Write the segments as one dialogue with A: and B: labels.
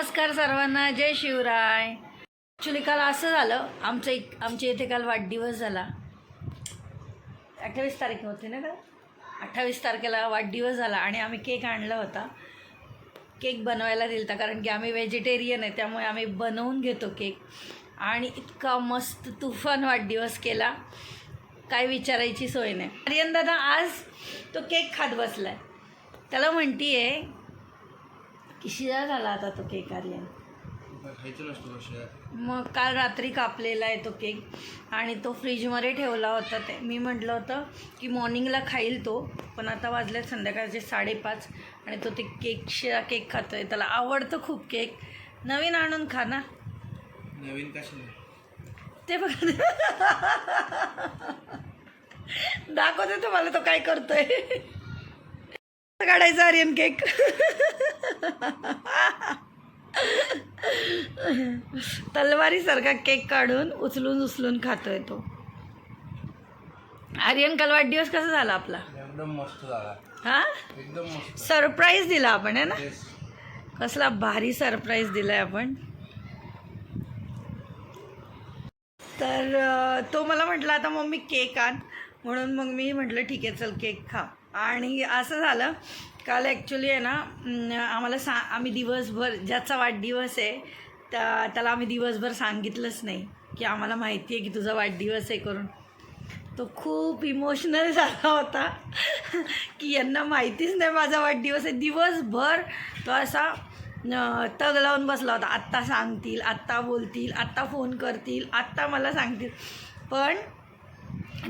A: नमस्कार सर्वांना जय शिवराय. ॲक्च्युली काल असं झालं आमचं एक आमच्या इथे काल वाढदिवस झाला. अठ्ठावीस तारखे होती ना का अठ्ठावीस तारखेला वाढदिवस झाला आणि आम्ही केक आणला होता. केक बनवायला दिला होता कारण की आम्ही व्हेजिटेरियन आहे त्यामुळे आम्ही बनवून घेतो केक. आणि इतका मस्त तुफान वाढदिवस केला. काय विचारायची सोय नाही. आर्यन दादा आज तो केक खात बसला आहे त्याला म्हणती आहे की शिळा झाला आता तो केक आर्यन
B: खायचं नसतो शिळा
A: मग काल रात्री कापलेला आहे तो केक आणि तो फ्रीजमध्ये ठेवला होता ते. मी म्हटलं होतं की मॉर्निंगला खाईल तो पण आता वाजले संध्याकाळचे साडेपाच आणि तो ते केक शिळा केक खातो आहे त्याला आवडतं खूप केक. नवीन आणून खा ना.
B: नवीन कशाला?
A: ते बघ. दाखवते तुम्हाला तो काय करतोय. काढायचा आर्यन केक. तलवारीसारखा केक काढून उचलून उचलून खातोय तो. आर्यन काल वाढदिवस कसा झाला आपला?
B: एकदम मस्त झाला.
A: हा?
B: एकदम
A: सरप्राईज दिला आपण आहे ना? कसला भारी सरप्राईज दिलाय आपण. तर तो मला म्हटला आता मम्मी केक आण. म्हणून मग मी म्हटलं ठीक आहे चल केक खा. आणि असं झालं काल ॲक्च्युली आहे ना आम्हाला सा आम्ही दिवसभर ज्याचा वाढदिवस आहे त्या त्याला आम्ही दिवसभर सांगितलंच नाही की आम्हाला माहिती आहे की तुझा वाढदिवस आहे करून. तो खूप इमोशनल झाला होता की यांना माहितीच नाही माझा वाढदिवस आहे. दिवसभर तो असा तग लावून बसला होता. आत्ता सांगतील आत्ता बोलतील आत्ता फोन करतील आत्ता मला सांगतील. पण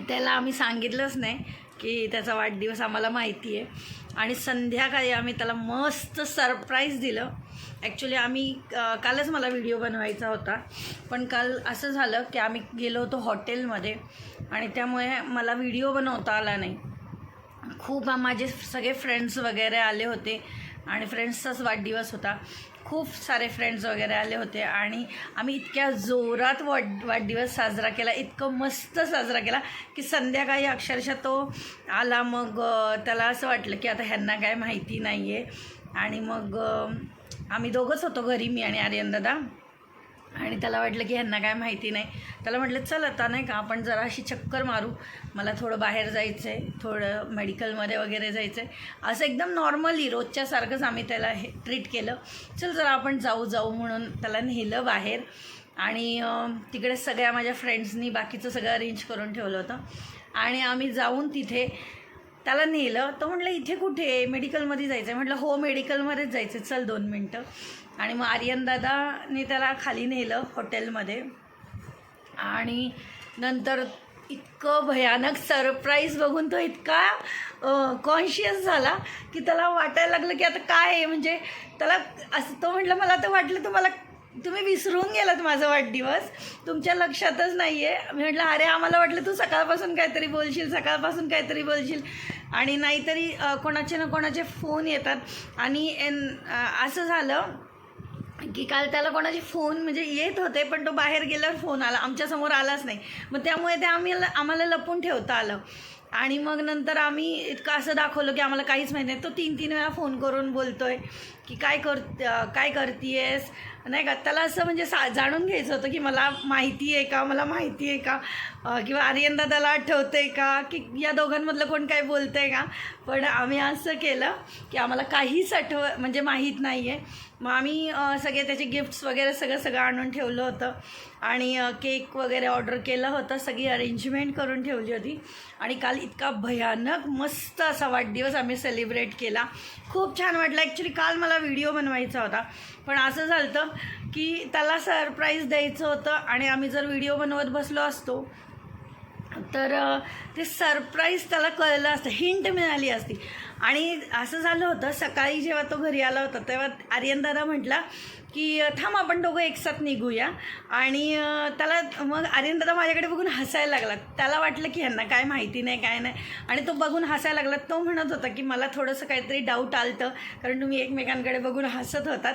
A: त्याला आम्ही सांगितलंच नाही की त्याचा वाढदिवस आम्हाला माहिती आहे. आणि संध्याकाळी आम्ही त्याला मस्त सरप्राईज दिलं. ॲक्च्युली आम्ही कालच मला व्हिडिओ बनवायचा होता. पण काल असं झालं की आम्ही गेलो होतो हॉटेलमध्ये आणि त्यामुळे मला व्हिडिओ बनवता आला नाही. खूप माझे सगळे फ्रेंड्स वगैरे आले होते आणि फ्रेंड्सचाच वाढदिवस होता. खूप सारे फ्रेंड्स वगैरे आले होते आणि आम्ही इतक्या जोरात वाढ वाढदिवस साजरा केला इतकं मस्त साजरा केला की संध्याकाळी अक्षरशः तो आला मग त्याला असं वाटलं की आता ह्यांना काय माहिती नाही आहे आणि मग आम्ही दोघंच होतो घरी मी आणि आर्यन दादा. आणि त्याला वाटलं की ह्यांना काय माहिती नाही. त्याला म्हटलं चल आता नाही का आपण जरा अशी चक्कर मारू. मला थोडं बाहेर जायचं आहे थोडं मेडिकलमध्ये वगैरे जायचं आहे असं एकदम नॉर्मली रोजच्यासारखंच आम्ही त्याला हे ट्रीट केलं. चल जरा आपण जाऊ जाऊ म्हणून त्याला नेलं बाहेर. आणि तिकडे सगळ्या माझ्या फ्रेंड्सनी बाकीचं सगळं अरेंज करून ठेवलं होतं. आणि आम्ही जाऊन तिथे त्याला नेलं. तर म्हटलं इथे कुठे? मेडिकलमध्ये जायचं आहे म्हटलं हो मेडिकलमध्येच जायचं आहे चल दोन मिनटं. आणि मग आर्यन दादाने त्याला खाली नेलं हॉटेलमध्ये. आणि नंतर इतकं भयानक सरप्राईज बघून तो इतका कॉन्शियस झाला की त्याला वाटायला लागलं की आता काय आहे? म्हणजे त्याला असं तो म्हटलं मला तर वाटलं तुम्हाला तुम्ही विसरून गेलात माझा वाढदिवस. तुमच्या लक्षातच नाही आहे मी म्हटलं अरे आम्हाला वाटलं तू सकाळपासून काहीतरी बोलशील सकाळपासून काहीतरी बोलशील. आणि नाहीतरी कोणाचे ना कोणाचे फोन येतात. आणि एन असं झालं की काल त्याला कोणाचे फोन म्हणजे येत होते पण तो बाहेर गेल्यावर फोन आला. आमच्यासमोर आलाच नाही. मग त्यामुळे ते आम्ही आम्हाला लपून ठेवता आलं. आणि मग नंतर आम्ही इतकं असं दाखवलं की आम्हाला काहीच माहीत नाही. तो तीन तीन वेळा फोन करून बोलतो आहे की काय कर काय करतीयस? नाही का? त्याला असं म्हणजे सा जाणून घ्यायचं होतं की मला माहिती आहे का? मला माहिती आहे का? किंवा आर्यन दादाला आठवतं आहे का? की या दोघांमधलं कोण काय बोलतं आहे का? पण आम्ही असं केलं की आम्हाला काहीच आठव म्हणजे माहीत नाही आहे मग आम्ही सगळे त्याचे गिफ्ट्स वगैरे सगळं सगळं आणून ठेवलं होतं. आणि केक वगैरे ऑर्डर केलं होतं. सगळी अरेंजमेंट करून ठेवली होती. आणि काल इतका भयानक मस्त असा वाढदिवस आम्ही सेलिब्रेट केला. खूप छान वाटलं. ॲक्च्युली काल मला व्हिडिओ बनवायचा होता. पण असं झालं होतं की त्याला सरप्राईज द्यायचं होतं आणि आम्ही जर व्हिडिओ बनवत बसलो असतो तर ते सरप्राईज त्याला कळलं असतं. हिंट मिळाली असती. आणि असं झालं होतं सकाळी जेव्हा तो घरी आला होता तेव्हा आर्यन दादा म्हटला की थांब आपण दोघं एकसाथ निघूया. आणि त्याला मग आर्यन दादा माझ्याकडे बघून हसायला लागला. त्याला वाटलं की ह्यांना काय माहिती नाही काय नाही. आणि तो बघून हसायला लागला. तो म्हणत होता की मला थोडंसं काहीतरी डाऊट आलतं कारण तुम्ही एकमेकांकडे बघून हसत होतात.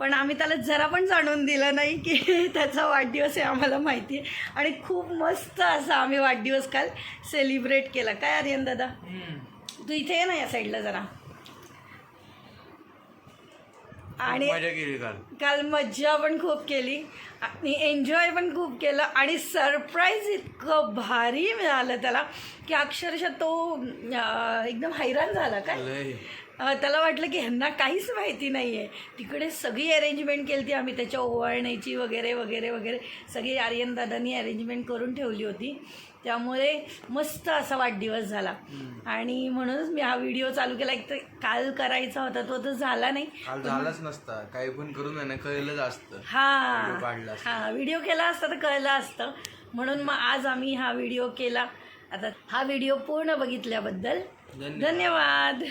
A: पण आम्ही त्याला जरा पण जाणून दिलं नाही की त्याचा वाढदिवस आहे आम्हाला माहिती आहे. आणि खूप मस्त असा आम्ही वाढदिवस काल सेलिब्रेट केला. काय आर्यन दादा? तू इथे ये ना या साईडला जरा. आणि
B: मजा केली काल.
A: काल मज्जा पण खूप केली. आणि एन्जॉय पण खूप केलं. आणि सरप्राईज इतकं भारी मिळालं त्याला की अक्षरशः तो एकदम हैराण झाला काय? त्याला वाटलं की ह्यांना काहीच माहिती नाही आहे तिकडे सगळी अरेंजमेंट केली ती आम्ही त्याच्या ओवाळण्याची वगैरे वगैरे वगैरे. सगळी आर्यन दादांनी अरेंजमेंट करून ठेवली होती. त्यामुळे मस्त असा वाढदिवस झाला. आणि म्हणूनच मी हा व्हिडिओ चालू केला. एक तर काल करायचा होता तो तर झाला नाही.
B: काल झालाच नसता. काही पण करून कळलंच असतं.
A: हा. हा व्हिडिओ केला असता तर कळलं असतं. म्हणून मग आज आम्ही हा व्हिडिओ केला. आता हा व्हिडिओ पूर्ण बघितल्याबद्दल. धन्यवाद.